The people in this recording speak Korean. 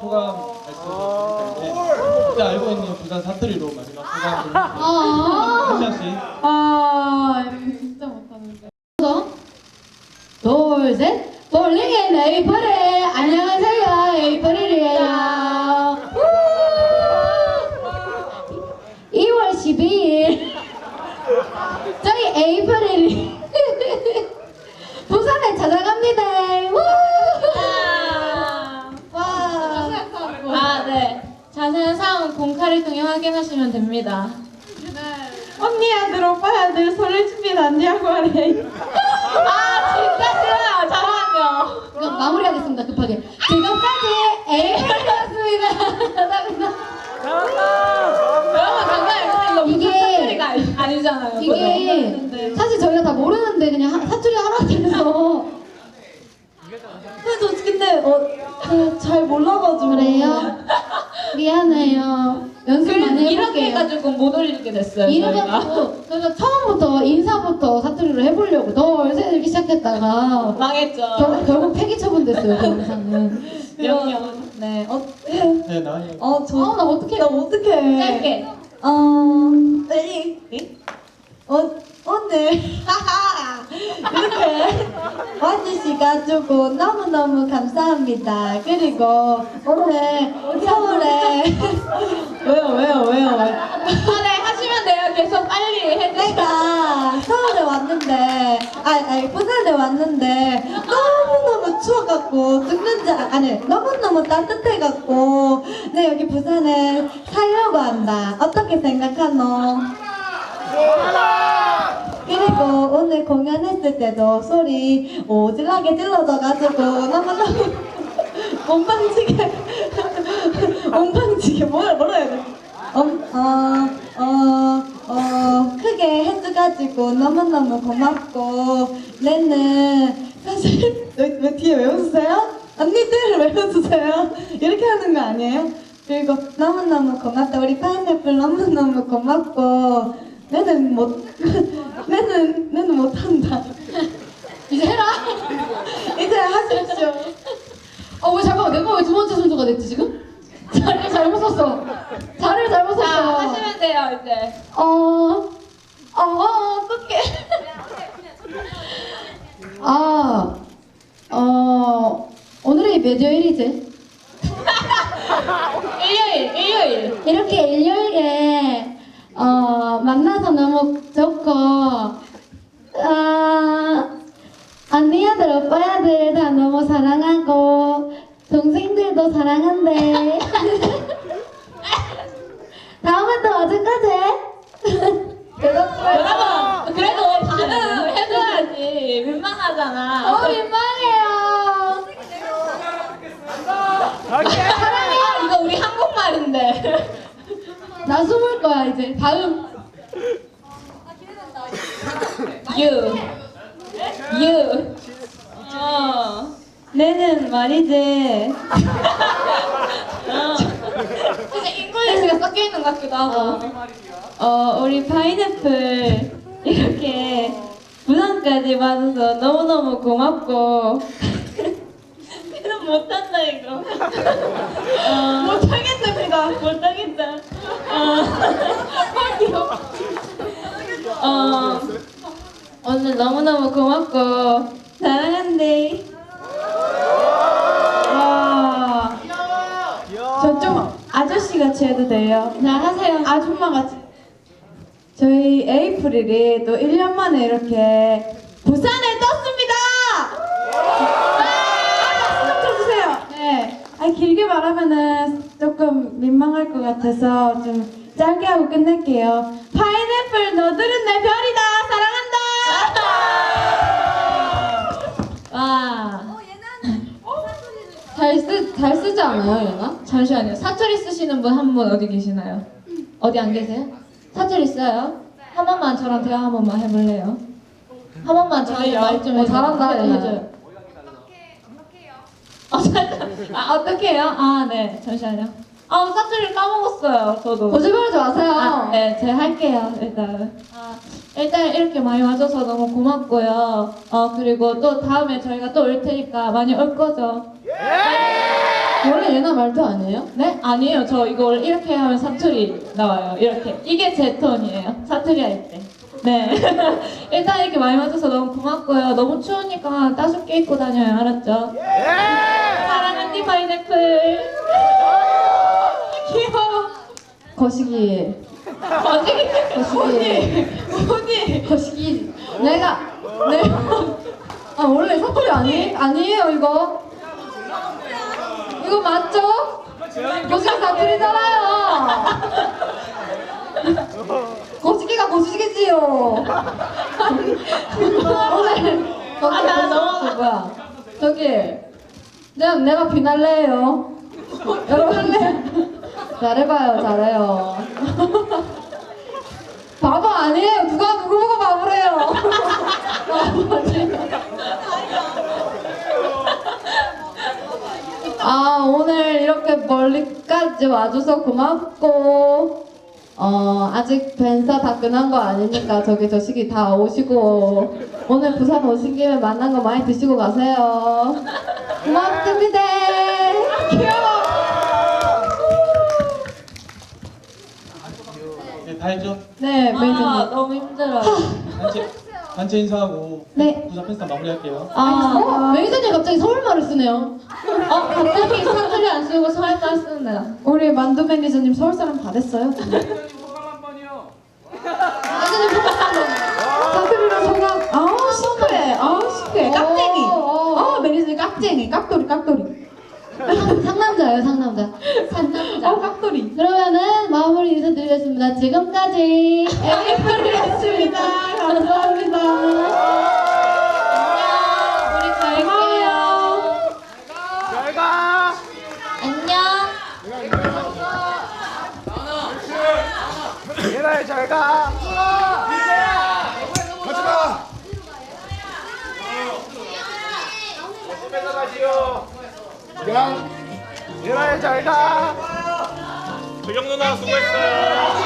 소감 말씀드릴 텐데 진짜 알고 있는 부산 사투리로 마지막 소감 좀 아, 한 명씩 아, 진짜 못하는데. 둘, 셋. 볼링의 네이버리. 안녕하세요, 에이프릴이에요. 2월 12일. 저희 에이프릴이 부산에 찾아갑니다. 우! 와. 아, 네. 자세한 사항은 공카를 통해 확인하시면 됩니다. 언니야들, 오빠야들 설렐 준비는 안 되고 하래. 아, 진짜 싫어요. 잠깐만요. 그럼 마무리하겠습니다 급하게 지금까지 에이프릴이었습니다 감사합니다 여러분, 잠깐만요. 이거 이게- 무슨 사투리가 아니- 아니잖아요. 이게 사실 저희가 다 모르는데 그냥 하- 사투리 하나 돼서 그래도 근데 어, 그, 잘 몰라가지고. 그래요? 미안해요 연습 많 이 이렇게 해볼게요 해가지고 못 올리게 됐어요. 저희가. 이래가지고 저희가 처음부터 인사부터 사투리로 해보려고 덜셋 이렇게 시작했다가 망했죠. 결, 결국 폐기 처분됐어요 그 영상은 영영. 네. 어, 네 나이 어, 저. 아나 어떡해 나 어떡해. 짧게 어, 네. 어, 오늘 이렇게 와주셔가지고 너무너무 감사합니다. 그리고 오늘 서울에 왜요 왜요 왜요 왜? 아네 하시면 돼요. 계속 빨리 해. 내가 서울에 왔는데 아니 아니 부산에 왔는데 너무너무 추워갖고 죽는 줄 알- 아니 너무너무 따뜻해갖고 내 여기 부산에 살려고 한다. 어떻게 생각하노? 그리고 오늘 공연했을 때도 소리 오질하게 질러져가지고 너무너무 몸방지게 몸방지게 뭐라 뭐라 해야 돼? 어, 어, 어, 크게 해줘가지고 너무너무 고맙고 내는 사실 왜, 왜 뒤에 왜 웃으세요? 언니들 왜 웃으세요? 이렇게 하는 거 아니에요? 그리고 너무너무 고맙다 우리 파인애플 너무너무 고맙고 내는 못 내는 내는 못한다 이제 해라 이제 하십시오 어왜 잠깐만 내가 왜 두 번째 순서가 됐지 지금? 잘못 썼어. 자리를 잘못 썼어. 하시면 돼요 이제. 어, 어, 어, 어떡해. 아, 어, 오늘이 몇 요일이지? 일요일 일요일. 이렇게 일요일에, 어, 만나서 너무 좋고, 아 어, 민망해요. 사랑해 이거 우리 한국말인데 나 숨을 거야, 이제. 다음. you you 어 내는 말이지 어. 진짜 잉글리시가 섞여 있는 것 같기도 하고 어 우리 파인애플 이렇게 부산까지 와줘서 너무너무 고맙고。 그럼 못한다 이거. 어, 못하겠답니다. 못하겠다. 어, 어. 오늘 너무너무 고맙고. 사랑한대 와. 저좀 아저씨 같이 해도 돼요? 자, 하세요. 아줌마 같이 저희 에이프릴이 또 1년 만에 이렇게 부산에 떴습니다! 쳐주세요! 네. 아, 길게 말하면은 조금 민망할 것 같아서 좀 짧게 하고 끝낼게요. 파인애플 너들은 내 별이다! 사랑한다! 와. 잘, 쓰, 잘 쓰지 않아요, 얘가? 잠시만요. 사투리 쓰시는 분 한 분 어디 계시나요? 어디 안 계세요? 사투리 써요? 한 번만 저랑 대화 한 번만 해볼래요? 한 번만 저한테 말좀 어, 잘한다. 해줘요. 어, 잠깐. 아, 어떻게 해요? 아, 네. 잠시만요. 아, 사투리를 까먹었어요. 저도. 거짓말하지 마세요. 아, 네, 제가 할게요, 일단. 아, 일단 이렇게 많이 와줘서 너무 고맙고요. 어, 그리고 또 다음에 저희가 또 올 테니까 많이 올 거죠? 네. 원래 예나 말도 아니에요? 네? 아니에요. 저 이걸 이렇게 하면 사투리 나와요. 이렇게. 이게 제 톤이에요. 사투리 할 때. 네. 일단 이렇게 많이 와줘서 너무 고맙고요. 너무 추우니까 따숩게 입고 다녀요. 알았죠? 사랑한니 파인애플. 귀여워. 거시기. 거시기. 거시기. 언니. 거시기. 내가 내가 아 원래 사투리 아니 아니에요 이거. 이거 맞죠? 거시기 사투리잖아요. 거시기가 거시기지요. 오늘 저기 아, 나 너무 뭐야? 저기 내가 내가 비날래요. 여러분 잘해봐요 잘해요. 바보 아니에요. 누가 누구 보고 바보래요. 아 오늘 이렇게 멀리까지 와줘서 고맙고 어 아직 벤사 다 끝난 거 아니니까 저기 저 시기 다 오시고 오늘 부산 오신 김에 만난 거 많이 드시고 가세요. 고맙습니다. 귀여워. 네, 다 했죠? 네 아, 매니저님. 너무 힘들어요. 단체, 단체 인사하고 네. 부산 팬싸 마무리할게요. 아, 매니저님 갑자기 서울말을 쓰네요. 어, 갑자기 사투리 안 쓰고 서울말 쓰는데요. 우리 만두 매니저님 서울 사람 다 됐어요. 매니저님 사투리로 소감. 아 시크해. 아 시크해. 깍쟁이. 아 매니저님 깍쟁이. 깍돌이 깍돌이. 상남자예요 상남자. 상남자. 어 깍돌이. 그러면은 마무리 인사드리겠습니다. 지금까지 에이프릴이었습니다. 감사합니다. 우리 갈게요. 안녕. 예나야 잘 가. 같이 가. 집에서 가지요. 야, 예나야 잘 가. 조경 누나 수고했어요.